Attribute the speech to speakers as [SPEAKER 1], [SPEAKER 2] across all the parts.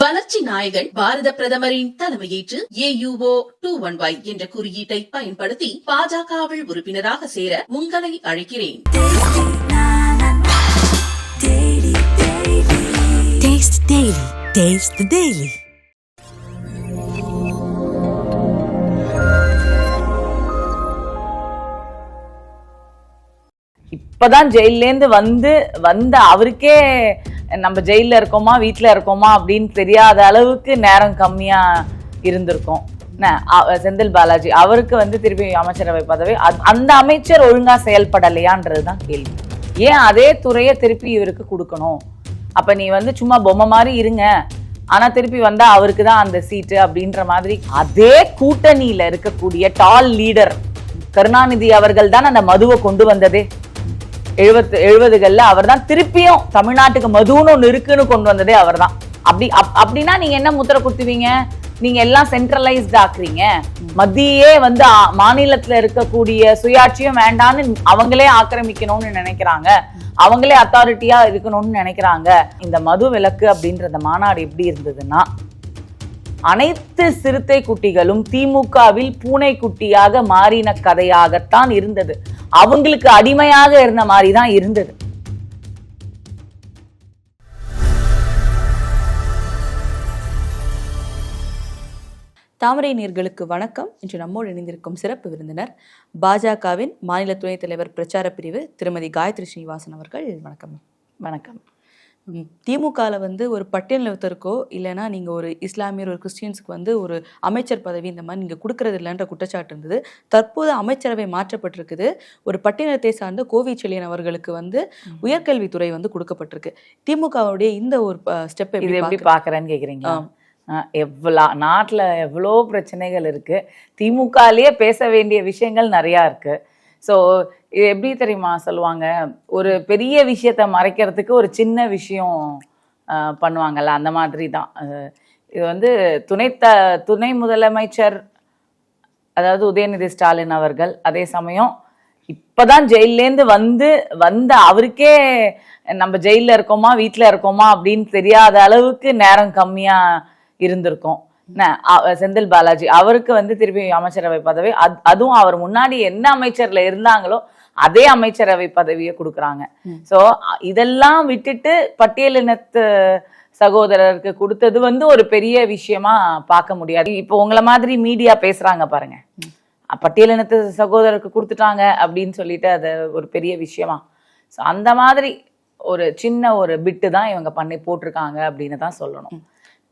[SPEAKER 1] வளர்ச்சி நாயகன் பாரத பிரதமரின் தலைமையேற்று ஏயுஓ டூ ஒன் ஒய் என்ற குறியீட்டை பயன்படுத்தி பாஜகவில் உறுப்பினராக சேர உங்களை அழைக்கிறேன்
[SPEAKER 2] Taste Daily. Taste the Daily.
[SPEAKER 3] இப்பதான் ஜெயிலேருந்து வந்து வந்த அவருக்கே நம்ம ஜெயில்ல இருக்கோமா வீட்டில் இருக்கோமா அப்படின்னு தெரியாத அளவுக்கு நேரம் கம்மியா இருந்திருக்கும். என்ன, செந்தில் பாலாஜி அவருக்கு வந்து திருப்பி அமைச்சரவை பதவி. அந்த அமைச்சர் ஒழுங்கா செயல்படலையான்றது தான் கேள்வி. ஏன் அதே துறையை திருப்பி இவருக்கு கொடுக்கணும்? அப்ப நீ வந்து சும்மா பொம்மை மாதிரி இருங்க. ஆனா திருப்பி வந்தா அவருக்கு தான் அந்த சீட்டு அப்படின்ற மாதிரி அதே கூட்டணியில இருக்கக்கூடிய டால் லீடர் கருணாநிதி அவர்கள் தான் அந்த மதுவை கொண்டு வந்ததே. எழுபத்து எழுபதுகளில் அவர் தான் திருப்பியும் தமிழ்நாட்டுக்கு மதுன்னு ஒன்று இருக்குன்னு கொண்டு வந்ததே அவர் தான் அப்படி அப்- அப்படின்னா நீங்க என்ன முத்திரை குத்துவீங்க? நீங்க எல்லாம் சென்ட்ரலைஸ்ட் ஆக்குறீங்க. மத்தியே வந்து ஆ- மாநிலத்துல இருக்கக்கூடிய சுயாட்சியும் வேண்டான்னு அவங்களே ஆக்கிரமிக்கணும்னு நினைக்கிறாங்க. அவங்களே அத்தாரிட்டியா இருக்கணும்னு நினைக்கிறாங்க. இந்த மது விலக்கு அப்படின்றத மாநாடு எப்படி இருந்ததுன்னா அனைத்து சிறுத்தை குட்டிகளும் திமுகவில் பூனை குட்டியாக மாறின கதையாகத்தான் இருந்தது. அவங்களுக்கு அடிமையாக இருந்த மாதிரி தான் இருந்தது.
[SPEAKER 4] தாமரை நீர்களுக்கு வணக்கம். இன்று நம்மோடு இணைந்திருக்கும் சிறப்பு விருந்தினர் பாஜகவின் மாநில துணைத் தலைவர் பிரச்சார பிரிவு திருமதி காயத்ரி ஸ்ரீனிவாசன் அவர்கள். வணக்கம்.
[SPEAKER 3] வணக்கம்.
[SPEAKER 4] ம், திமுகல வந்து ஒரு பட்டியலத்திற்கோ இல்லைன்னா நீங்கள் ஒரு இஸ்லாமியர் ஒரு கிறிஸ்டியன்ஸுக்கு வந்து ஒரு அமைச்சர் பதவி இந்த மாதிரி நீங்கள் கொடுக்கறது இல்லைன்ற குற்றச்சாட்டு இருந்தது. தற்போது அமைச்சரவை மாற்றப்பட்டிருக்குது. ஒரு பட்டியலத்தை சார்ந்த கோவிச்செழியன் அவர்களுக்கு வந்து உயர்கல்வித்துறை வந்து கொடுக்கப்பட்டிருக்கு. திமுகவுடைய இந்த ஒரு ஸ்டெப்
[SPEAKER 3] இது
[SPEAKER 4] எப்படி
[SPEAKER 3] கேக்குறீங்களா? அஹ் எவ்வளோ நாட்டுல எவ்வளோ பிரச்சனைகள் இருக்கு. திமுகலயே பேச வேண்டிய விஷயங்கள் நிறையா இருக்கு. ஸோ இது எப்படி தெரியுமா சொல்லுவாங்க? ஒரு பெரிய விஷயத்த மறைக்கிறதுக்கு ஒரு சின்ன விஷயம் பண்ணுவாங்கல்ல அந்த மாதிரி தான். இது வந்து துணை த துணை முதலமைச்சர் அதாவது உதயநிதி ஸ்டாலின் அவர்கள் அதே சமயம் இப்போதான் ஜெயிலேருந்து வந்து வந்த அவருக்கே நம்ம ஜெயிலில் இருக்கோமா வீட்டில் இருக்கோமா அப்படின்னு தெரியாத அளவுக்கு நேரம் கம்மியாக இருந்திருக்கும். செந்தில் பாலாஜி அவருக்கு வந்து திருப்பி அமைச்சரவை பதவி. அது- அதுவும் அவர் முன்னாடி என்ன அமைச்சர்ல இருந்தாங்களோ அதே அமைச்சரவை பதவியை கொடுக்குறாங்க. சோ இதெல்லாம் விட்டுட்டு பட்டியலினத்து சகோதரருக்கு கொடுத்தது வந்து ஒரு பெரிய விஷயமா பார்க்க முடியாது. இப்போ உங்களை மாதிரி மீடியா பேசுறாங்க பாருங்க. பட்டியலினத்து சகோதரருக்கு கொடுத்துட்டாங்க அப்படின்னு சொல்லிட்டு அது ஒரு பெரிய விஷயமா. ஸோ அந்த மாதிரி ஒரு சின்ன ஒரு பிட்டு தான் இவங்க பண்ணி போட்டிருக்காங்க அப்படின்னு தான் சொல்லணும்.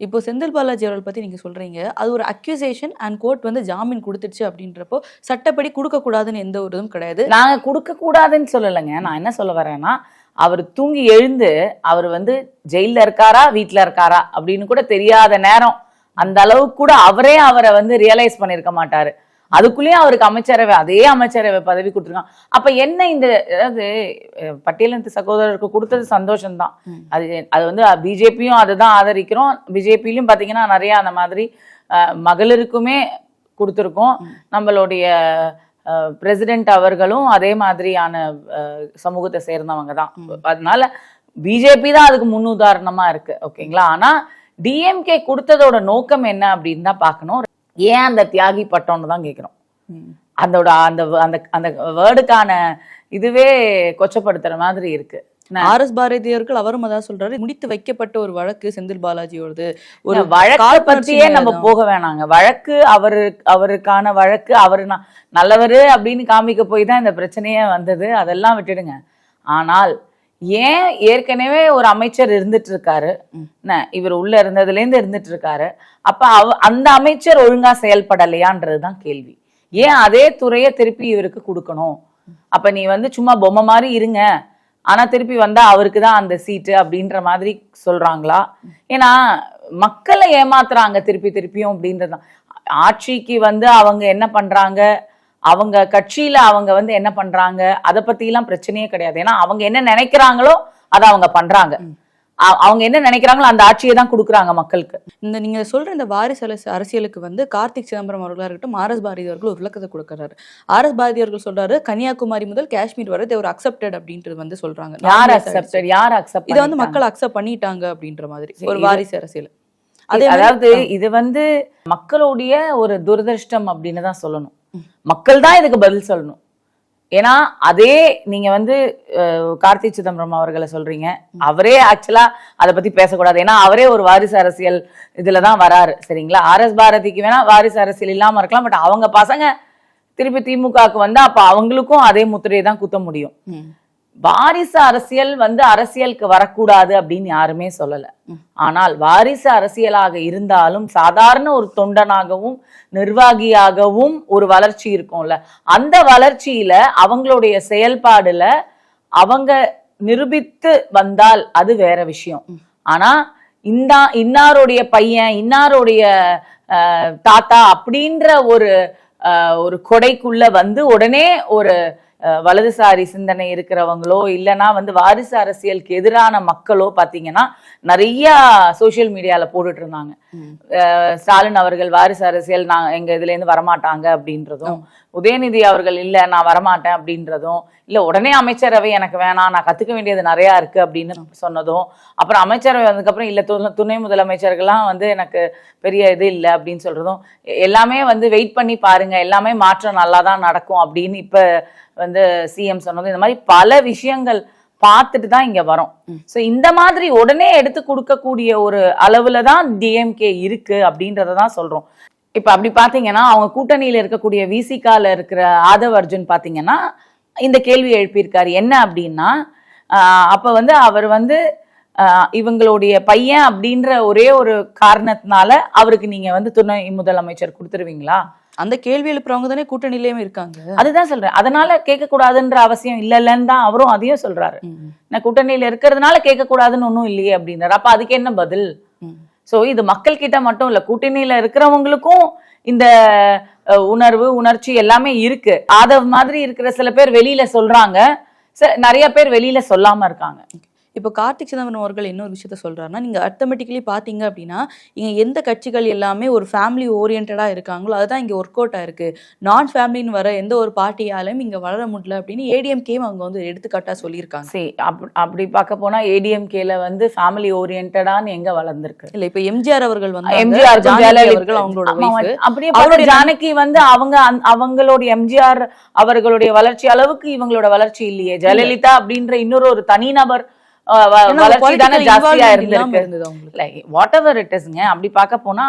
[SPEAKER 4] இப்போ செந்தில் பாலாஜி அவர்கள் பத்தி நீங்க சொல்றீங்க. அது ஒரு அக்யூசேஷன் அண்ட் கோர்ட் வந்து ஜாமீன் கொடுத்துருச்சு அப்படின்றப்போ சட்டப்படி கொடுக்க கூடாதுன்னு எந்த ஒரு இதுவும் கிடையாது.
[SPEAKER 3] நாங்க கொடுக்க கூடாதுன்னு சொல்லலைங்க. நான் என்ன சொல்ல வரேன்னா அவர் தூங்கி எழுந்து அவர் வந்து ஜெயிலில் இருக்காரா வீட்டில் இருக்காரா அப்படின்னு கூட தெரியாத நேரம் அந்த அளவுக்கு கூட அவரே அவரை வந்து ரியலைஸ் பண்ணிருக்க மாட்டாரு. அதுக்குள்ளேயும் அவருக்கு அமைச்சரவை அதே அமைச்சரவை பதவி கொடுத்துருக்காங்க அப்ப என்ன இந்த அதாவது பட்டியலினத்து சகோதரருக்கு கொடுத்தது சந்தோஷம்தான். அது அது வந்து பிஜேபியும் அதை தான் ஆதரிக்கிறோம். பிஜேபிலையும் பாத்தீங்கன்னா நிறைய அந்த மாதிரி மகளிருக்குமே கொடுத்துருக்கோம். நம்மளுடைய பிரசிடென்ட் அவர்களும் அதே மாதிரியான சமூகத்தை சேர்ந்தவங்க தான் அதனால பிஜேபி தான் அதுக்கு முன்னுதாரணமா இருக்கு ஓகேங்களா? ஆனா டிஎம்கே கொடுத்ததோட நோக்கம் என்ன அப்படின்னு தான் பார்க்கணும் ஏன் அந்த தியாகி பட்டம்னு தான் கேட்கிறோம். அதோட அந்த அந்த அந்த வேர்டுக்கான இதுவே கொச்சப்படுத்துற மாதிரி இருக்கு?
[SPEAKER 4] ஆர் எஸ் பாரதி அவர்கள் அவரும் அதான் சொல்றாரு முடித்து வைக்கப்பட்ட ஒரு வழக்கு செந்தில் பாலாஜியோடது. ஒரு
[SPEAKER 3] வழக்கை பத்தியே நம்ம. போக வேணாங்க. வழக்கு அவரு அவருக்கான வழக்கு அவரு நல்லவரு அப்படின்னு காமிக்க போய் தான் இந்த பிரச்சனையே வந்தது. அதெல்லாம் விட்டுடுங்க. ஆனால் ஏன் ஏற்கனவே ஒரு அமைச்சர் இருந்துட்டு இருக்காரு இவர் உள்ள இருந்ததுல இருந்து இருந்துட்டு இருக்காரு அப்ப அவ அந்த அமைச்சர் ஒழுங்கா செயல்படலையான்றது தான் கேள்வி. ஏன் அதே துறையை திருப்பி இவருக்கு கொடுக்கணும்? அப்ப நீ வந்து சும்மா பொம்மை மாதிரி இருங்க. ஆனா திருப்பி வந்தா அவருக்கு தான் அந்த சீட்டு அப்படின்ற மாதிரி சொல்றாங்களா? ஏன்னா மக்களை ஏமாத்துறாங்க திருப்பி திருப்பியும் அப்படின்றது தான். ஆட்சிக்கு வந்து அவங்க என்ன பண்றாங்க? அவங்க கட்சியில அவங்க வந்து என்ன பண்றாங்க அதை பத்தி எல்லாம் பிரச்சனையே கிடையாது. ஏன்னா அவங்க என்ன நினைக்கிறாங்களோ அதை அவங்க பண்றாங்க. அவங்க என்ன நினைக்கிறாங்களோ அந்த ஆட்சியை தான் கொடுக்குறாங்க மக்களுக்கு.
[SPEAKER 4] இந்த நீங்க சொல்ற இந்த வாரிசு அரசு- அரசியலுக்கு வந்து கார்த்திக் சிதம்பரம் அவர்களா இருக்கட்டும் ஆர் எஸ் பாரதி அவர்கள் ஒரு விளக்கத்தை கொடுக்கறாரு. ஆர் எஸ் பாரதி அவர்கள் சொல்றாரு கன்னியாகுமரி முதல் காஷ்மீர் வரை தேவர் அக்செப்டட் அப்படின்றது வந்து சொல்றாங்க.
[SPEAKER 3] யார் அக்செப்டட் யார் அக்செப்ட்
[SPEAKER 4] இதை வந்து மக்கள் அக்செப்ட் பண்ணிட்டாங்க அப்படின்ற மாதிரி ஒரு வாரிசு அரசியல்.
[SPEAKER 3] அதாவது இது வந்து மக்களுடைய ஒரு துரதிருஷ்டம் அப்படின்னு தான் சொல்லணும். மக்கள் தான் இதுக்கு பதில் சொல்லணும். ஏன்னா அதே நீங்க வந்து கார்த்தி சிதம்பரம் அவர்களை சொல்றீங்க. அவரே ஆக்சுவலா அதை பத்தி பேசக்கூடாது. ஏன்னா அவரே ஒரு வாரிசு அரசியல் இதுலதான் வராரு. சரிங்களா? ஆர் எஸ் பாரதிக்கு வேணா வாரிசு அரசியல் இல்லாம இருக்கலாம். பட் அவங்க பசங்க திருப்பி திமுகவுக்கு வந்தா அப்ப அவங்களுக்கும் அதே முத்திரையை தான் குத்த முடியும். வாரிசு அரசியல் வந்து அரசியலுக்கு வரக்கூடாது அப்படின்னு யாருமே சொல்லல. ஆனால் வாரிசு அரசியலாக இருந்தாலும் சாதாரண ஒரு தொண்டனாகவும் நிர்வாகியாகவும் ஒரு வளர்ச்சி இருக்கும்ல. அந்த வளர்ச்சியில அவங்களுடைய செயல்பாடுல அவங்க நிரூபித்து வந்தால் அது வேற விஷயம். ஆனா இந்த இன்னாருடைய பையன் இன்னாருடைய தாத்தா அப்படின்ற ஒரு ஒரு கொடைக்குள்ள வந்து உடனே ஒரு வலதுசாரி சிந்தனை இருக்கிறவங்களோ இல்லைன்னா வந்து வாரிசு அரசியலுக்கு எதிரான மக்களோ பாத்தீங்கன்னா நிறைய சோஷியல் மீடியால போட்டுட்டு இருந்தாங்க ஸ்டாலின் அவர்கள் வாரிசு அரசியல் நான் எங்க இதுல இருந்து வரமாட்டாங்க அப்படின்றதும் உதயநிதி அவர்கள் இல்ல நான் வரமாட்டேன் அப்படின்றதும் இல்ல உடனே அமைச்சரவை எனக்கு வேணாம் நான் கத்துக்க வேண்டியது நிறைய இருக்கு அப்படின்னு சொன்னதும் அப்புறம் அமைச்சரவை வந்ததுக்கப்புறம் இல்ல துணை முதலமைச்சர்கள்லாம் வந்து எனக்கு பெரிய இது இல்லை அப்படின்னு சொல்றதும் எ- எல்லாமே வந்து வெயிட் பண்ணி பாருங்க எல்லாமே மாற்றம் நல்லா தான் நடக்கும் அப்படின்னு இப்ப வந்து சிஎம் சொன்னதும் இந்த மாதிரி பல விஷயங்கள் பார்த்துட்டு தான் இங்க வரோம். சோ இந்த மாதிரி உடனே எடுத்து கொடுக்கக்கூடிய ஒரு அளவுல தான் டிஎம்கே இருக்கு அப்படின்றத தான் சொல்றோம். இப்ப அப்படி பாத்தீங்கன்னா அவங்க கூட்டணியில இருக்கக்கூடிய விசிகால இருக்கிற ஆதவ் அர்ஜுன் பாத்தீங்கன்னா இந்த கேள்வி எழுப்பியிருக்காரு. என்ன அப்படின்னா அப்ப வந்து அவர் வந்து இவங்களுடைய பையன் அப்படின்ற ஒரே ஒரு காரணத்தினால அவருக்கு நீங்க வந்து துணை முதலமைச்சர் கொடுத்துருவீங்களா?
[SPEAKER 4] அந்த கேள்வி எழுப்புறவங்க தானே கூட்டணியிலயும் இருக்காங்க.
[SPEAKER 3] அதுதான் சொல்றேன். அதனால கேட்க கூடாதுன்ற அவசியம் இல்லைன்னு தான் அவரும் அதையும் சொல்றாரு. நான் கூட்டணியில இருக்கிறதுனால கேட்க கூடாதுன்னு ஒன்றும் இல்லையே அப்படின்றாரு. அப்ப அதுக்கு என்ன பதில். சோ இது மக்கள் கிட்ட மட்டும் இல்ல கூட்டணியில இருக்கிறவங்களுக்கும் இந்த உணர்வு உணர்ச்சி எல்லாமே இருக்கு. ஆதவ் மாதிரி இருக்கிற சில பேர் வெளியில சொல்றாங்க. நிறைய பேர் வெளியில சொல்லாம இருக்காங்க.
[SPEAKER 4] இப்போ கார்த்திக் சிதம்பரம் அவர்கள் இன்னொரு விஷயத்த சொல்றாருன்னா நீங்க அர்த்தமெட்டிக்கலி பாத்தீங்க அப்படின்னா இங்க எந்த கட்சிகள் எல்லாமே ஒரு ஃபேமிலி ஓரியன்டா இருக்காங்களோ அதுதான் இங்க ஒர்க் அவுட் ஆயிருக்கு நான் ஃபேமிலின்னு வர எந்த ஒரு பார்ட்டியாலும் இங்க வளர முடியல அப்படின்னு ஏடிஎம்கேயும் அவங்க வந்து எடுத்துக்காட்டா சொல்லியிருக்காங்க.
[SPEAKER 3] சரி அப்- அப்படி பார்க்க போனா ஏடிஎம்கேல வந்து ஃபேமிலி ஓரியன்டான்னு எங்க வளர்ந்துருக்கு?
[SPEAKER 4] இல்ல இப்ப எம்ஜிஆர் அவர்கள் வந்து
[SPEAKER 3] எம்ஜிஆர்
[SPEAKER 4] அவர்கள். அவங்களோட.
[SPEAKER 3] அப்படியே
[SPEAKER 4] அவருடைய
[SPEAKER 3] ஜானகி வந்து அவங்க அவங்களுடைய எம்ஜிஆர் அவர்களுடைய வளர்ச்சி அளவுக்கு இவங்களோட வளர்ச்சி இல்லையே. ஜெயலலிதா அப்படின்ற இன்னொரு ஒரு தனிநபர் வளர்ச்சி தானே ஜாஸ்தியா இருந்திருக்கு. இல்ல வாட் எவர் இட் இஸ்ங்க அப்படி பார்க்க போனா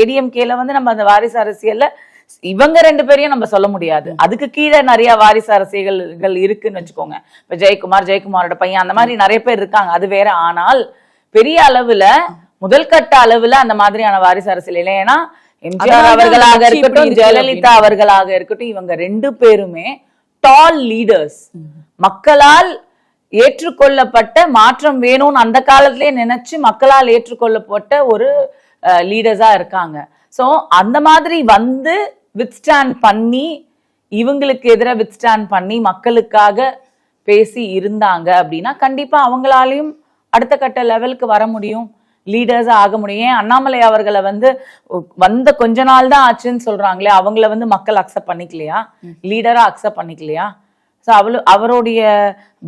[SPEAKER 3] ஏடிஎம்கேல வந்து நம்ம அந்த வாரிசு அரசியல்ல இவங்க ரெண்டு பேரையும் நம்ம சொல்ல முடியாது. அதுக்கு கீழே நிறைய வாரிசு அரசியல்கள் இருக்குன்னு வச்சுக்கோங்க. இப்ப ஜெயக்குமார் ஜெயக்குமாரோட பையன் அந்த மாதிரி நிறைய பேர் இருக்காங்க. அது வேற. ஆனால் பெரிய அளவுல முதல் கட்ட அளவுல அந்த மாதிரியான வாரிசு அரசியல். இல்லை ஏன்னா எம்ஜிஆர் அவர்களாக இருக்கட்டும்
[SPEAKER 4] இருக்கு
[SPEAKER 3] ஜெயலலிதா. அவர்களாக இருக்கட்டும் இவங்க ரெண்டு பேருமே டால் லீடர்ஸ் மக்களால் ஏற்றுக்கொள்ளப்பட்ட மாற்றம் வேணும்னு அந்த காலத்திலே நினைச்சு மக்களால் ஏற்றுக்கொள்ளப்பட்ட ஒரு லீடர்ஸா இருக்காங்க. சோ அந்த மாதிரி வந்து வித்ஸ்டாண்ட் பண்ணி இவங்களுக்கு எதிராக வித்ஸ்டாண்ட் பண்ணி மக்களுக்காக பேசி இருந்தாங்க அப்படின்னா கண்டிப்பா அவங்களாலையும் அடுத்த கட்ட லெவலுக்கு வர முடியும் லீடர்ஸா ஆக முடியும். ஏன் அண்ணாமலை அவர்களை வந்து வந்த கொஞ்ச நாள் தான் ஆச்சுன்னு சொல்றாங்களே அவங்கள வந்து மக்கள் அக்செப்ட் பண்ணிக்கலையா? லீடரா அக்செப்ட் பண்ணிக்கலையா? ஸோ அவளு அவருடைய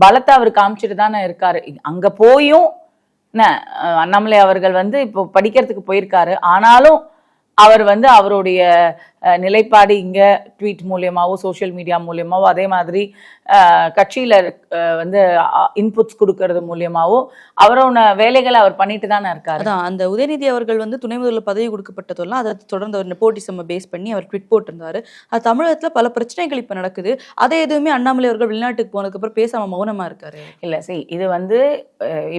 [SPEAKER 3] பலத்தை அவர் காமிச்சிட்டு தானே இருக்காரு. இ- அங்க போயும் என்ன அண்ணாமலை அவர்கள் வந்து இப்போ படிக்கிறதுக்கு போயிருக்காரு. ஆனாலும் அவர் வந்து அவருடைய நிலைப்பாடு இங்க ட்வீட் மூலியமாவோ சோஷியல் மீடியா மூலியமாவோ அதே மாதிரி கட்சியில வந்து இன்புட்ஸ் கொடுக்கறது மூலியமாவோ அவரோட வேலைகளை அவர் பண்ணிட்டு தானே இருக்காரு.
[SPEAKER 4] அதான் அந்த உதயநிதி அவர்கள் வந்து துணை முதல்வர் பதவி கொடுக்கப்பட்டதெல்லாம் அதை தொடர்ந்து அவர் நெப்போட்டிசம் பேஸ் பண்ணி அவர் ட்விட் போட்டிருந்தாரு. அது தமிழகத்துல பல பிரச்சனைகள் இப்ப நடக்குது. அதை எதுவுமே அண்ணாமலை அவர்கள் வெளிநாட்டுக்கு போனதுக்கு அப்புறம் பேசாம மௌனமா இருக்காரு.
[SPEAKER 3] இல்ல சரி இது வந்து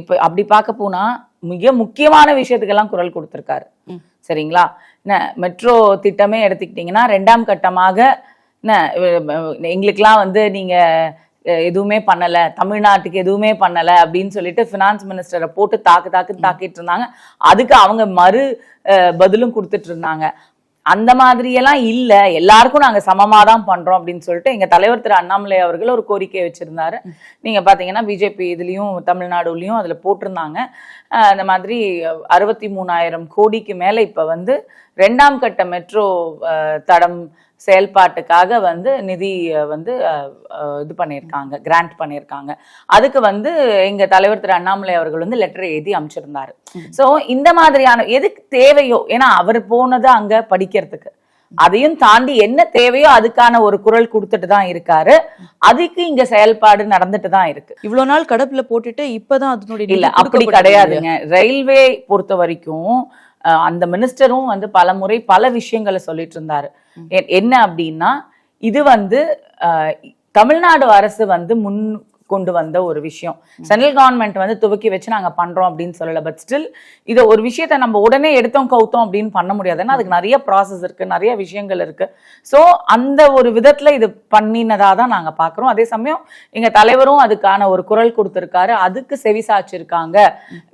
[SPEAKER 3] இப்ப அப்படி பார்க்க போனா மிக முக்கியமான விஷயத்துக்கெல்லாம் குரல் கொடுத்திருக்காரு. சரிங்களா? என்ன மெட்ரோ திட்டமே எடுத்துக்கிட்டீங்கன்னா ரெண்டாம் கட்டமாக என்ன அஹ், எங்களுக்கெல்லாம் வந்து நீங்க அஹ், எதுவுமே பண்ணல தமிழ்நாட்டுக்கு எதுவுமே பண்ணல அப்படின்னு சொல்லிட்டு ஃபினான்ஸ் மினிஸ்டரை போட்டு தாக்கு தாக்கு தாக்கிட்டு இருந்தாங்க. அதுக்கு அவங்க மறு பதிலும் கொடுத்துட்டு இருந்தாங்க. அந்த மாதிரியெல்லாம் இல்லை. எல்லாருக்கும் நாங்கள் சமமாக தான் பண்ணுறோம் அப்படின்னு சொல்லிட்டு எங்கள் தலைவர் திரு அண்ணாமலை அவர்கள் ஒரு கோரிக்கை வச்சுருந்தாரு. நீங்கள் பார்த்தீங்கன்னா பிஜேபி இதுலேயும் தமிழ்நாடுலேயும் அதில் போட்டிருந்தாங்க. அந்த மாதிரி அறுபத்தி மூணாயிரம் கோடிக்கு மேலே இப்போ வந்து ரெண்டாம் கட்ட மெட்ரோ தடம் செயல்பாட்டுக்காக வந்து நிதி வந்து இது பண்ணியிருக்காங்க கிராண்ட் பண்ணியிருக்காங்க. அதுக்கு வந்து எங்கள் தலைவர் திரு அண்ணாமலை அவர்கள் வந்து லெட்டர் எழுதி அமைச்சிருந்தாரு சோ இந்த மாதிரியான எதுக்கு தேவையோ ஏன்னா அவர் போனது அங்க படிக்கிறதுக்கு. அதையும் தாண்டி என்ன தேவையோ அதுக்கான ஒரு குரல் கொடுத்துட்டு தான் இருக்காரு. அதுக்கு இங்க செயல்பாடு நடந்துட்டு தான் இருக்கு.
[SPEAKER 4] இவ்வளவு நாள் கடப்புல போட்டுட்டு இப்பதான் அதனுடைய
[SPEAKER 3] இல்ல அப்படி கிடையாதுங்க. ரயில்வே பொறுத்த வரைக்கும் அந்த மினிஸ்டரும் வந்து பல முறை பல விஷயங்களை சொல்லிட்டு இருந்தாரு. என்ன அப்படின்னா இது வந்து தமிழ்நாடு அரசு வந்து முன் கொண்டு வந்த ஒரு விஷயம். சென்ட்ரல் கவர்மெண்ட் வந்து துவக்கி வச்சு நாங்க பண்றோம் அப்படின்னு சொல்லல. பட் ஸ்டில் இதை ஒரு விஷயத்த நம்ம உடனே எடுத்தோம் கவுத்தோம் அப்படின்னு பண்ண முடியாது. ஏன்னா அதுக்கு நிறைய ப்ராசஸ் இருக்கு நிறைய விஷயங்கள் இருக்கு. ஸோ அந்த ஒரு விதத்துல இது பண்ணினதா தான் நாங்க பார்க்குறோம் அதே சமயம் எங்க தலைவரும் அதுக்கான ஒரு குரல் கொடுத்துருக்காரு. அதுக்கு செவி சாச்சிருக்காங்க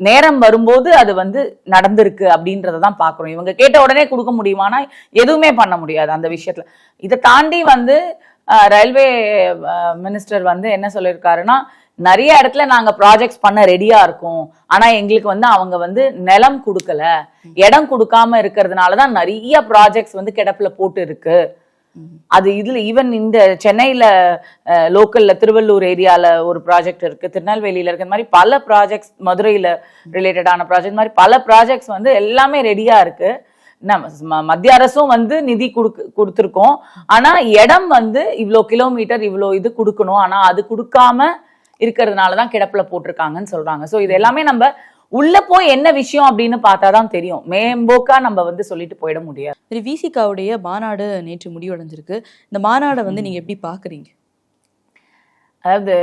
[SPEAKER 3] நேரம் வரும்போது அது வந்து நடந்திருக்கு அப்படின்றத தான் பாக்குறோம். இவங்க கேட்ட உடனே கொடுக்க முடியுமானா எதுவுமே பண்ண முடியாது அந்த விஷயத்துல. இதை தாண்டி வந்து ரயில்வே மினிஸ்டர் வந்து என்ன சொல்லியிருக்காருன்னா நிறைய இடத்துல நாங்க ப்ராஜெக்ட்ஸ் பண்ண ரெடியா இருக்கோம். ஆனா எங்களுக்கு வந்து அவங்க வந்து நிலம் கொடுக்கல. இடம் கொடுக்காம இருக்கிறதுனால தான் நிறைய ப்ராஜெக்ட்ஸ் வந்து கிடப்புல போட்டு இருக்கு அது இதுல ஈவன் இந்த சென்னையில லோக்கல்ல திருவள்ளூர் ஏரியால ஒரு ப்ராஜெக்ட் இருக்கு. திருநெல்வேலியில இருக்கு. இந்த மாதிரி பல ப்ராஜெக்ட்ஸ் மதுரையில ரிலேட்டடான ப்ராஜெக்ட் மாதிரி பல ப்ராஜெக்ட்ஸ் வந்து எல்லாமே ரெடியா இருக்கு. நம்ம மத்திய அரசும் வந்து நிதி கொடுக்கு கொடுத்துருக்கோம். ஆனா இடம் வந்து இவ்வளோ கிலோமீட்டர் இவ்வளோ இது கொடுக்கணும். ஆனா அது கொடுக்காம இருக்கிறதுனால தான் கிடப்புல போட்டிருக்காங்கன்னு சொல்றாங்க. ஸோ இது எல்லாமே நம்ம உள்ள போய் என்ன விஷயம் அப்படின்னு பார்த்தா தான் தெரியும். மேம்போக்கா நம்ம வந்து சொல்லிட்டு போயிட முடியாது.
[SPEAKER 4] சரி விசிகாவுடைய மாநாடு நேற்று முடிவடைஞ்சிருக்கு. இந்த மாநாடை வந்து நீங்க எப்படி பாக்குறீங்க
[SPEAKER 3] அதாவது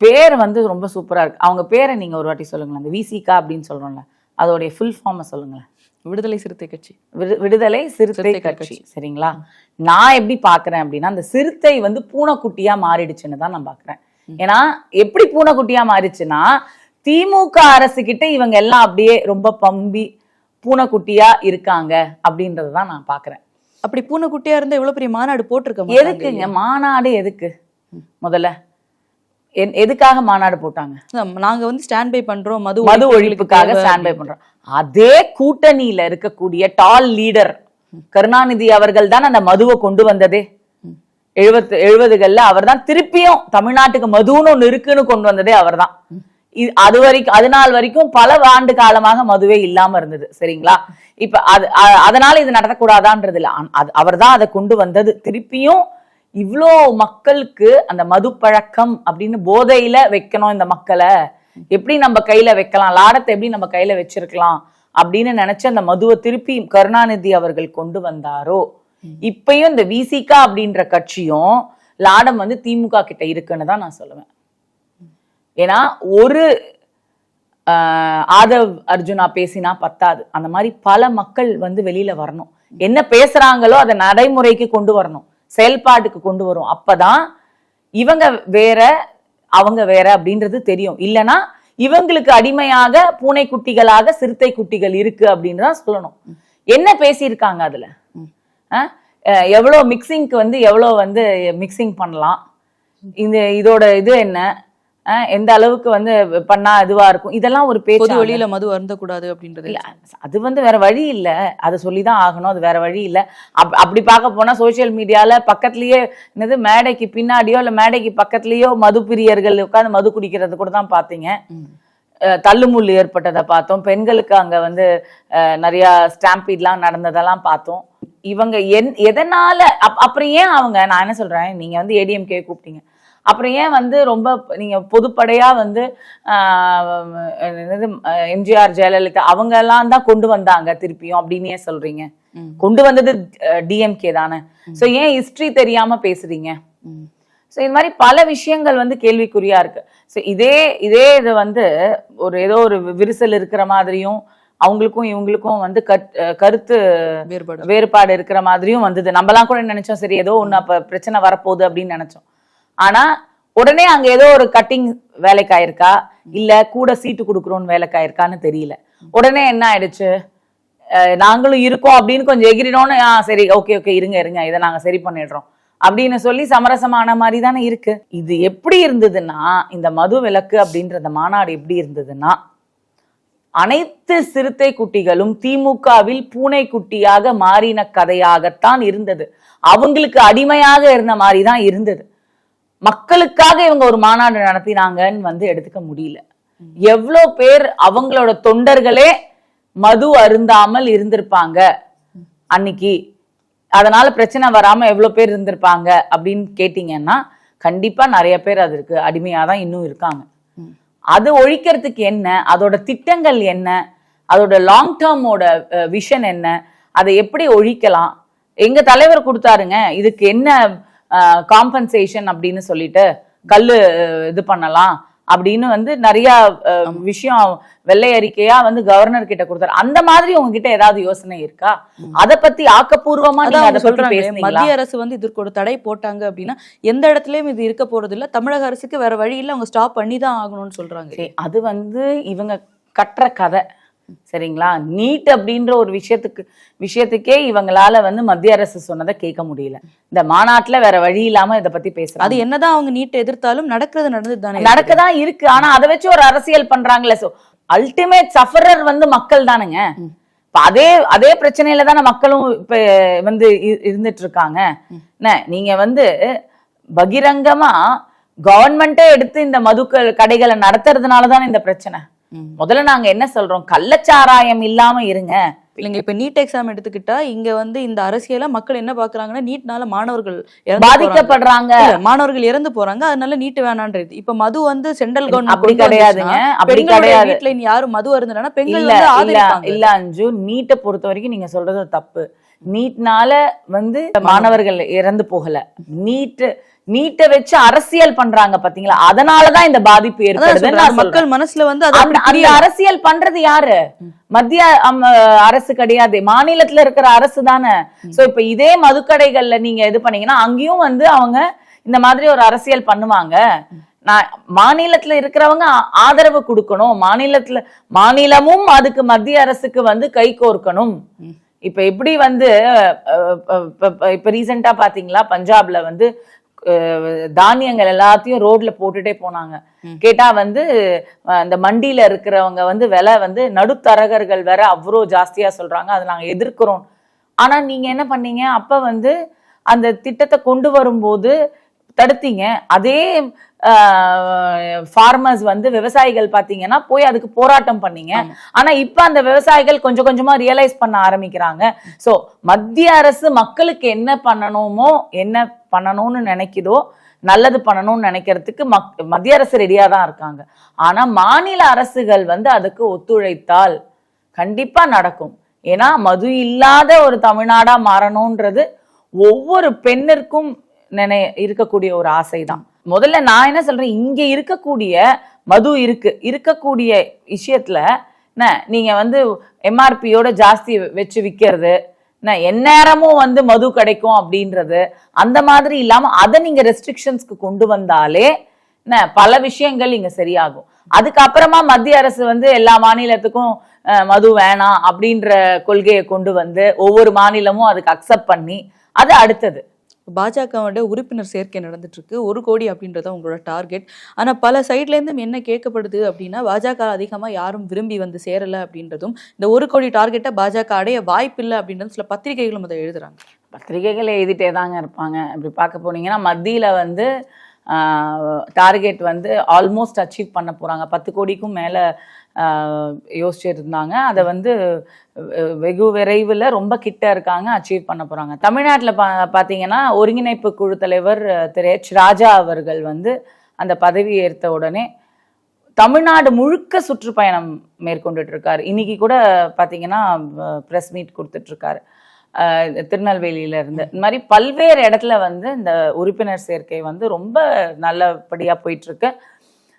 [SPEAKER 3] பேர் வந்து ரொம்ப சூப்பரா இருக்கு. அவங்க பேரை நீங்க ஒரு வாட்டி சொல்லுங்களேன். அந்த விசிகா அப்படின்னு சொல்றோம்ல அதோடைய ஃபுல் ஃபார்மை சொல்லுங்களேன்.
[SPEAKER 4] விடுதலை சிறுத்தை கட்சி.
[SPEAKER 3] விடு- விடுதலை சிறுத்தை கட்சி. சரிங்களா? நான் எப்படி பாக்குறேன் அப்படின்னா அந்த சிறுத்தை வந்து பூனைக்குட்டியா மாறிடுச்சுன்னு தான் நான் பாக்குறேன். ஏன்னா எப்படி பூனைக்குட்டியா மாறிச்சுன்னா திமுக அரசு கிட்ட இவங்க எல்லாம் அப்படியே ரொம்ப பம்பி பூனைக்குட்டியா இருக்காங்க அப்படின்றத தான் நான் பாக்குறேன்.
[SPEAKER 4] அப்படி பூனைக்குட்டியா இருந்தா இவ்வளவு பெரிய மாநாடு போட்டிருக்க
[SPEAKER 3] எதுக்குங்க? மாநாடு எதுக்கு? முதல்ல எதுக்காக மாநாடு போட்டாங்க?
[SPEAKER 4] நாங்க வந்து ஸ்டாண்ட் பை பண்றோம். மது
[SPEAKER 3] மது
[SPEAKER 4] ஒழிப்பு
[SPEAKER 3] ஒழிப்புக்காக ஸ்டாண்ட் பை பண்றோம். அதே கூட்டணியில இருக்கக்கூடிய டால் லீடர் கருணாநிதி அவர்கள் தான் அந்த மதுவை கொண்டு வந்ததே. எழுபத்து எழுபதுகள்ல அவர் தான் திருப்பியும் தமிழ்நாட்டுக்கு மதுன்னு ஒண்ணு இருக்குன்னு கொண்டு வந்ததே அவர்தான் இது அது வரைக்கும் அது நாள் வரைக்கும் பல ஆண்டு காலமாக மதுவே இல்லாம இருந்தது. சரிங்களா? இப்ப அது அதனால இது நடத்தக்கூடாதான்றது இல்ல ஆனா, அது அவர்தான் அதை கொண்டு வந்தது. திருப்பியும் இவ்வளோ மக்களுக்கு அந்த மது பழக்கம் அப்படின்னு போதையில வைக்கணும் இந்த மக்களை. எப்படி நம்ம கையில வைக்கலாம்? லாடத்தை எப்படி நம்ம கையில வச்சிருக்கலாம்? அப்படின்னு நினைச்சு அந்த மதுவை திருப்பி கருணாநிதி அவர்கள் கொண்டு வந்தாரோ? இப்பயும் இந்த விசிகா அப்படின்ற கட்சியும் லாடம் வந்து திமுக கிட்ட இருக்குன்னு தான் நான் சொல்லுவேன். ஏன்னா ஒரு ஆதவ் அர்ஜுனா பேசினா பத்தாது. அந்த மாதிரி பல மக்கள் வந்து வெளியில வரணும். என்ன பேசுறாங்களோ அதை நடைமுறைக்கு கொண்டு வரணும். செயல்பாட்டுக்கு கொண்டு வரும். அப்பதான் இவங்க வேற அவங்க வேற அப்படின்றது தெரியும். இல்லனா இவங்களுக்கு அடிமையாக பூனை குட்டிகளாக சிறுத்தை குட்டிகள் இருக்கு அப்படின்னு தான் சொல்லணும். என்ன பேசியிருக்காங்க அதுல? எவ்வளோ மிக்சிங்க்கு வந்து எவ்வளோ வந்து மிக்சிங் பண்ணலாம்? இந்த இதோட இது என்ன? எந்த அளவுக்கு வந்து பண்ணா இதுவா இருக்கும்? இதெல்லாம் ஒரு பேச்சு
[SPEAKER 4] வழியில மது அருந்தக்கூடாது அப்படின்றது.
[SPEAKER 3] இல்ல அது வந்து வேற வழி இல்ல. அதை சொல்லிதான் ஆகணும் அது வேற வழி இல்ல. அப் அப்படி பார்க்க போனா சோஷியல் மீடியால பக்கத்துலயே என்னது மேடைக்கு பின்னாடியோ இல்ல மேடைக்கு பக்கத்துலயோ மது பிரியர்கள் உட்கார்ந்து மது குடிக்கிறது கூட தான் பாத்தீங்க தள்ளுமுள்ளு ஏற்பட்டதை பார்த்தோம். பெண்களுக்கு அங்க வந்து நிறைய ஸ்டாம்பீட்லாம் நடந்ததெல்லாம் பார்த்தோம். இவங்க என் எதனால அப்- அப்புறம் ஏன் அவங்க நான் என்ன சொல்றேன்? நீங்க வந்து ஏடிஎம்கே கூப்பிட்டீங்க. அப்புறம் ஏன் வந்து ரொம்ப நீங்க பொதுப்படையா வந்து எம்ஜிஆர் ஜெயலலிதா அவங்க எல்லாம் தான் கொண்டு வந்தாங்க திருப்பியும் அப்படின்னு ஏன் சொல்றீங்க? கொண்டு வந்தது டிஎம்கே தானே. சோ ஏன் ஹிஸ்டரி தெரியாம பேசுறீங்க? ஸோ இது மாதிரி பல விஷயங்கள் வந்து கேள்விக்குறியா இருக்கு. ஸோ இதே இதே இது வந்து ஒரு ஏதோ ஒரு விரிசல் இருக்கிற மாதிரியும் அவங்களுக்கும் இவங்களுக்கும் வந்து கருத்து
[SPEAKER 4] வேறுபாடு.
[SPEAKER 3] வேறுபாடு இருக்கிற மாதிரியும் வந்தது. நம்மலாம் கூட நினைச்சோம் சரி ஏதோ ஒண்ணு அப்ப பிரச்சனை வரப்போகுது அப்படின்னு நினைச்சோம். ஆனா உடனே அங்க ஏதோ ஒரு கட்டிங் வேலைக்காயிருக்கா? இல்ல கூட சீட்டு கொடுக்குறோன்னு வேலைக்காயிருக்கான்னு தெரியல. உடனே என்ன ஆயிடுச்சு? அஹ் நாங்களும் இருக்கோம் அப்படின்னு கொஞ்சம் எகிரினோன்னு ஆ சரி ஓகே ஓகே இருங்க இருங்க இதை நாங்க சரி பண்ணிடுறோம். அப்படின்னு சொல்லி சமரசமான மாதிரி தானே இருக்கு. இது எப்படி இருந்ததுன்னா இந்த மது விலக்கு அப்படின்ற அந்த மாநாடு எப்படி இருந்ததுன்னா அனைத்து சிறுத்தை குட்டிகளும் திமுகவில் பூனை குட்டியாக மாறின கதையாகத்தான் இருந்தது. அவங்களுக்கு அடிமையாக இருந்த மாதிரி தான் இருந்தது. மக்களுக்காக இவங்க ஒரு மாநாடு நடத்தினாங்கன்னு வந்து எடுத்துக்க முடியல. எவ்வளோ பேர் அவங்களோட தொண்டர்களே மது அருந்தாமல் இருந்திருப்பாங்க அன்னைக்கு. அதனால பிரச்சனை வராம எவ்வளவு பேர் இருந்திருப்பாங்க அப்படின்னு கேட்டீங்கன்னா கண்டிப்பா நிறைய பேர் அதற்கு அடிமையா தான் இன்னும் இருக்காங்க. அது ஒழிக்கிறதுக்கு என்ன? அதோட திட்டங்கள் என்ன? அதோட லாங் டேர்மோட விஷன் என்ன? அதை எப்படி ஒழிக்கலாம்? எங்க தலைவர் கொடுத்தாருங்க இதுக்கு என்ன காம்பன்சேஷன் அப்படின்னு சொல்லிட்டு கல்லு இது பண்ணலாம் அப்படின்னு வந்து நிறைய விஷயம் வெள்ளை அறிக்கையா வந்து கவர்னர் கிட்ட கொடுத்தாரு. அந்த மாதிரி உங்ககிட்ட ஏதாவது யோசனை இருக்கா? அத பத்தி ஆக்கப்பூர்வமா
[SPEAKER 4] மத்திய அரசு வந்து இதற்கு ஒரு தடை போட்டாங்க அப்படின்னா எந்த இடத்துலயும் இது இருக்க போறது இல்ல தமிழக அரசுக்கு வேற வழி இல்ல. அவங்க ஸ்டாப் பண்ணி தான் ஆகணும்னு சொல்றாங்க.
[SPEAKER 3] அது வந்து இவங்க கட்டுற கதை. சரிங்களா? நீட் அப்படின்ற ஒரு விஷயத்துக்கு விஷயத்துக்கே இவங்களால வந்து மத்திய அரசு சொன்னதை கேட்க முடியல. இந்த மாநாட்டுல வேற வழி இல்லாம இத பத்தி
[SPEAKER 4] அது
[SPEAKER 3] பேசுறாங்க
[SPEAKER 4] என்னதான் அவங்க நீட்டை எதிர்த்தாலும் நடக்கிறது நடந்தது தானே
[SPEAKER 3] நடக்கதான் இருக்கு. ஆனா அதை வச்சு ஒரு அரசியல் பண்றாங்களே. சோ அல்டிமேட் சஃபரர் வந்து மக்கள் தானுங்க. இப்ப அதே அதே பிரச்சனையில தானே மக்களும் இப்ப வந்து இருந்துட்டு இருக்காங்க நீங்க வந்து பகிரங்கமா கவர்மெண்ட்டே எடுத்து இந்த மதுக்கள் கடைகளை நடத்துறதுனால தானே இந்த பிரச்சனை? முதல்ல நாங்க என்ன சொல்றோம்? கள்ளச்சாராயம் இல்லாம இருங்க.
[SPEAKER 4] இல்லைங்க இப்ப நீட் எக்ஸாம் எடுத்துக்கிட்டா இங்க வந்து இந்த அரசியல மக்கள் என்ன பாக்குறாங்கன்னா நீட்னால மாணவர்கள்.
[SPEAKER 3] பாதிக்கப்படுறாங்க.
[SPEAKER 4] மாணவர்கள் இறந்து போறாங்க. அதனால நீட் வேணான்றது. இப்ப மது வந்து சென்ட்ரல் கவர்மெண்ட்
[SPEAKER 3] அப்படி கிடையாதுங்க. அப்படி கிடையாது.
[SPEAKER 4] இனி யாரும் மது அருந்தனா பெண்கள்
[SPEAKER 3] இல்ல இல்ல அஞ்சு நீட்டை பொறுத்த வரைக்கும் நீங்க சொல்றது தப்பு. நீட்னால வந்து மாணவர்கள். இறந்து போகல. நீட் நீட்டை வச்சு அரசியல் பண்றாங்க பாத்தீங்களா? அதனாலதான் இந்த பாதிப்பு
[SPEAKER 4] அது மக்கள். மனசுல வந்து
[SPEAKER 3] அந்த. அரசியல் பண்றது யாரு? மத்திய அரசு கிடையாது. மாநிலத்துல இருக்கிற அரசு தானே. சோ இப்ப இதே மதுக்கடைகள்ல நீங்க இது பண்ணீங்கன்னா அங்கேயும் வந்து அவங்க இந்த மாதிரி ஒரு அரசியல் பண்ணுவாங்க. நான் மாநிலத்துல இருக்கிறவங்க ஆதரவு கொடுக்கணும். மாநிலத்துல மாநிலமும் அதுக்கு மத்திய அரசுக்கு வந்து கை கோர்க்கணும். இப்ப எப்படி வந்து இப்ப- ரீசெண்டா பாத்தீங்களா? பஞ்சாப்ல வந்து தானியங்கள் எல்லாத்தையும் ரோட்ல போட்டுட்டே போனாங்க. கேட்டா வந்து அஹ், இந்த மண்டியில இருக்கிறவங்க வந்து விலை வந்து நடுத்தரகர்கள் வேற அவ்வளோ ஜாஸ்தியா சொல்றாங்க. அதை நாங்க எதிர்க்கிறோம். ஆனா நீங்க என்ன பண்ணீங்க? அப்ப வந்து அந்த திட்டத்தை கொண்டு வரும்போது தடுத்தீங்க. அதே ஃபார்மர்ஸ் வந்து விவசாயிகள் பாத்தீங்கன்னா போய் அதுக்கு போராட்டம் பண்ணீங்க. ஆனா இப்ப அந்த விவசாயிகள் கொஞ்சம் கொஞ்சமா ரியலைஸ் பண்ண ஆரம்பிக்கிறாங்க. சோ மத்திய அரசு மக்களுக்கு என்ன பண்ணணுமோ என்ன பண்ணணும்னு நினைக்குதோ நல்லது பண்ணணும்னு நினைக்கிறதுக்கு மக் மத்திய அரசு ரெடியா தான் இருக்காங்க. ஆனா மாநில அரசுகள் வந்து அதுக்கு ஒத்துழைத்தால் கண்டிப்பா நடக்கும். ஏன்னா மது இல்லாத ஒரு தமிழ்நாடா மாறணும்ன்றது ஒவ்வொரு பெண்ணிற்கும் நினை இருக்கக்கூடிய ஒரு ஆசை தான் முதல்ல நான் என்ன சொல்றேன் இங்க இருக்கக்கூடிய மது இருக்கு இருக்கக்கூடிய விஷயத்துல என்ன நீங்க வந்து எம்ஆர்பியோட ஜாஸ்தி வச்சு விற்கிறது என்ன எந்நேரமும் வந்து மது கிடைக்கும் அப்படின்றது அந்த மாதிரி இல்லாம அதை நீங்க ரெஸ்ட்ரிக்ஷன்ஸ்க்கு கொண்டு வந்தாலே என்ன பல விஷயங்கள் இங்க சரியாகும். அதுக்கப்புறமா மத்திய அரசு வந்து எல்லா மாநிலத்துக்கும் மது வேணாம் அப்படின்ற கொள்கையை கொண்டு வந்து ஒவ்வொரு மாநிலமும் அதுக்கு அக்செப்ட் பண்ணி அது அடுத்தது.
[SPEAKER 4] பாஜகவோட உறுப்பினர் சேர்க்கை நடந்துட்டுருக்கு. ஒரு கோடி அப்படின்றத உங்களோட டார்கெட். ஆனால் பல சைட்லேருந்தும் என்ன கேட்கப்படுது அப்படின்னா பாஜக அதிகமாக யாரும் விரும்பி வந்து சேரலை அப்படின்றதும் இந்த ஒரு கோடி டார்கெட்டை பாஜக அடைய வாய்ப்பில்லை அப்படின்றது சில பத்திரிகைகளும் அதை எழுதுறாங்க.
[SPEAKER 3] பத்திரிகைகள் எழுதிட்டே தாங்க இருப்பாங்க. அப்படி பார்க்க போனீங்கன்னா மத்தியில் வந்து டார்கெட் வந்து ஆல்மோஸ்ட் அச்சீவ் பண்ண போகிறாங்க பத்து கோடிக்கும் மேலே யோசிச்சிருந்தாங்க. அதை வந்து வெகு விரைவில் ரொம்ப கிட்ட இருக்காங்க அச்சீவ் பண்ண போகிறாங்க தமிழ்நாட்டில் பா பார்த்தீங்கன்னா ஒருங்கிணைப்பு குழு தலைவர் திரு எச். ராஜா அவர்கள் வந்து அந்த பதவி ஏற்ற உடனே தமிழ்நாடு முழுக்க சுற்றுப்பயணம் மேற்கொண்டுட்டு இருக்காரு இன்னைக்கு கூட பார்த்தீங்கன்னா ப்ரெஸ் மீட் கொடுத்துட்ருக்காரு. திருநெல்வேலியிலேருந்து. திருநெல்வேலியில இருந்து இந்த மாதிரி பல்வேறு இடத்துல வந்து இந்த உறுப்பினர் சேர்க்கை வந்து ரொம்ப நல்லபடியாக போயிட்டுருக்கு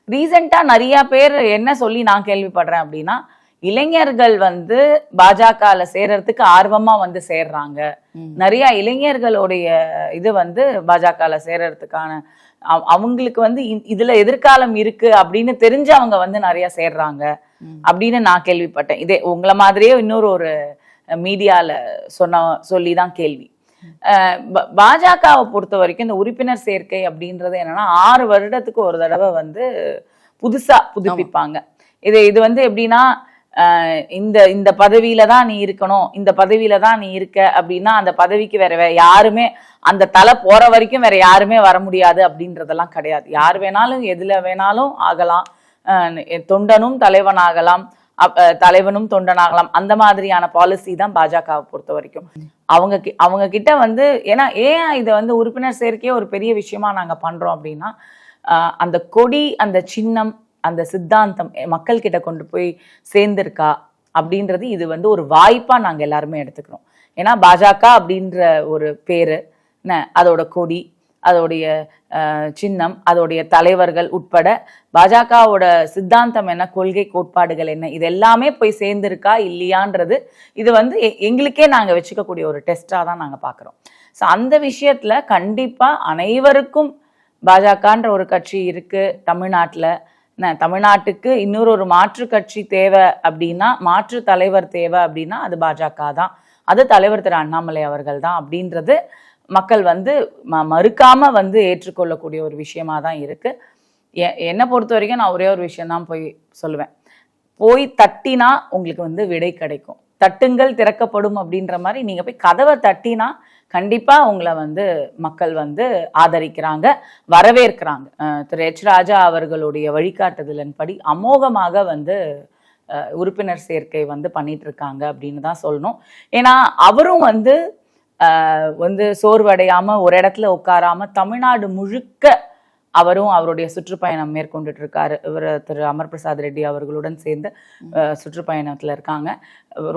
[SPEAKER 3] இருக்கு ரீசெண்டா நிறைய பேர் என்ன சொல்லி நான் கேள்விப்படுறேன் அப்படின்னா இளைஞர்கள் வந்து பாஜகல சேர்றதுக்கு ஆர்வமா வந்து சேர்றாங்க. நிறைய இளைஞர்களுடைய இது வந்து பாஜகல சேர்றதுக்கான அவ- அவங்களுக்கு வந்து இதுல எதிர்காலம் இருக்கு அப்படின்னு தெரிஞ்சு அவங்க வந்து நிறைய சேர்றாங்க. அப்படின்னு நான் கேள்விப்பட்டேன். இதே உங்களை மாதிரியே இன்னொரு ஒரு மீடியால சொன்ன சொல்லி தான் கேள்வி. பாஜகவை பொறுத்த வரைக்கும் இந்த உறுப்பினர் சேர்க்கை அப்படின்றது என்னன்னா ஆறு வருடத்துக்கு ஒரு தடவை வந்து புதுசா புதுப்பிப்பாங்க. இது இது வந்து எப்படின்னா இந்த இந்த பதவியில தான் நீ இருக்கணும் இந்த பதவியில தான் நீ இருக்க அப்படின்னா அந்த பதவிக்கு வேற வேற யாருமே அந்த தலை போற வரைக்கும் வேற யாருமே வர முடியாது அப்படின்றதெல்லாம் கிடையாது. யார் வேணாலும் எதுல வேணாலும் ஆகலாம். தொண்டனும் தலைவனாகலாம். ஆகலாம் தலைவனும் தொண்டனாகலாம். அந்த மாதிரியான பாலிசி தான் பாஜகவை பொறுத்த வரைக்கும். அவங்க கி- அவங்க கிட்ட வந்து ஏன்னா ஏன் இதை வந்து உறுப்பினர் சேர்க்கையே ஒரு பெரிய விஷயமா நாங்கள் பண்றோம் அப்படின்னா அந்த கொடி அந்த சின்னம் அந்த சித்தாந்தம் மக்கள் கிட்ட கொண்டு போய் சேர்ந்திருக்கா அப்படின்றது இது வந்து ஒரு வாய்ப்பா நாங்கள் எல்லாருமே எடுத்துக்கிறோம். ஏன்னா பாஜக அப்படின்ற ஒரு பேரு என்ன, அதோட கொடி அதோடைய சின்னம் அதோடைய தலைவர்கள் உட்பட பாஜகவோட சித்தாந்தம் என்ன கொள்கை கோட்பாடுகள் என்ன இது எல்லாமே போய் சேர்ந்திருக்கா இல்லையான்றது இது வந்து எ- எங்களுக்கே நாங்கள் வச்சுக்கக்கூடிய ஒரு டெஸ்ட்டாக தான் நாங்கள் பார்க்குறோம் ஸோ அந்த விஷயத்தில் கண்டிப்பாக அனைவருக்கும் பாஜகன்ற ஒரு கட்சி இருக்குது தமிழ்நாட்டில். தமிழ்நாட்டுக்கு இன்னொரு ஒரு மாற்று கட்சி தேவை அப்படின்னா மாற்று தலைவர் தேவை அப்படின்னா அது பாஜக தான். அது தலைவர் திரு அண்ணாமலை அவர்கள் தான் அப்படின்றது மக்கள் வந்து ம- மறுக்காம வந்து ஏற்றுக்கொள்ளக்கூடிய ஒரு விஷயமா தான் இருக்கு. எ- என்னை பொறுத்த வரைக்கும் நான் ஒரே ஒரு விஷயம்தான் போய் சொல்லுவேன். போய் தட்டினா உங்களுக்கு வந்து விடை கிடைக்கும். தட்டுங்கள் திறக்கப்படும் அப்படின்ற மாதிரி நீங்க போய் கதவை தட்டினா கண்டிப்பா உங்களை வந்து மக்கள் வந்து ஆதரிக்கிறாங்க வரவேற்கிறாங்க. திரு எச் ராஜா அவர்களுடைய வழிகாட்டுதலின்படி அமோகமாக வந்து உறுப்பினர் சேர்க்கை வந்து பண்ணிட்டு இருக்காங்க அப்படின்னு தான் சொல்லணும். ஏன்னா அவரும் வந்து வந்து சோர்வடையாம ஒரு இடத்துல உட்காராம தமிழ்நாடு முழுக்க அவரும் அவருடைய சுற்றுப்பயணம் மேற்கொண்டுட்டு இருக்காரு இவர் திரு அமர் பிரசாத் ரெட்டி அவர்களுடன் சேர்ந்து சுற்றுப்பயணத்தில் சுற்றுப்பயணத்துல இருக்காங்க.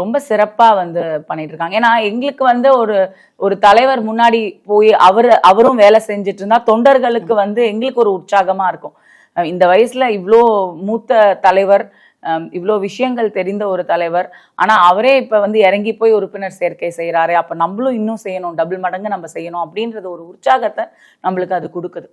[SPEAKER 3] ரொம்ப சிறப்பா வந்து பண்ணிட்டு இருக்காங்க ஏன்னா எங்களுக்கு வந்து ஒரு ஒரு தலைவர் முன்னாடி போய் அவர் அவரும் வேலை செஞ்சுட்டு இருந்தா தொண்டர்களுக்கு வந்து எங்களுக்கு ஒரு உற்சாகமா இருக்கும். இந்த வயசுல இவ்வளோ மூத்த தலைவர் இவ்வளோ விஷயங்கள் தெரிந்த ஒரு தலைவர். ஆனா அவரே இப்ப வந்து இறங்கி போய் உறுப்பினர் சேர்க்கை செய்யறாரு அப்ப நம்மளும் இன்னும் செய்யணும். டபுள் மடங்கு நம்ம செய்யணும் அப்படின்றது ஒரு உற்சாகத்தை நம்மளுக்கு அது கொடுக்குது.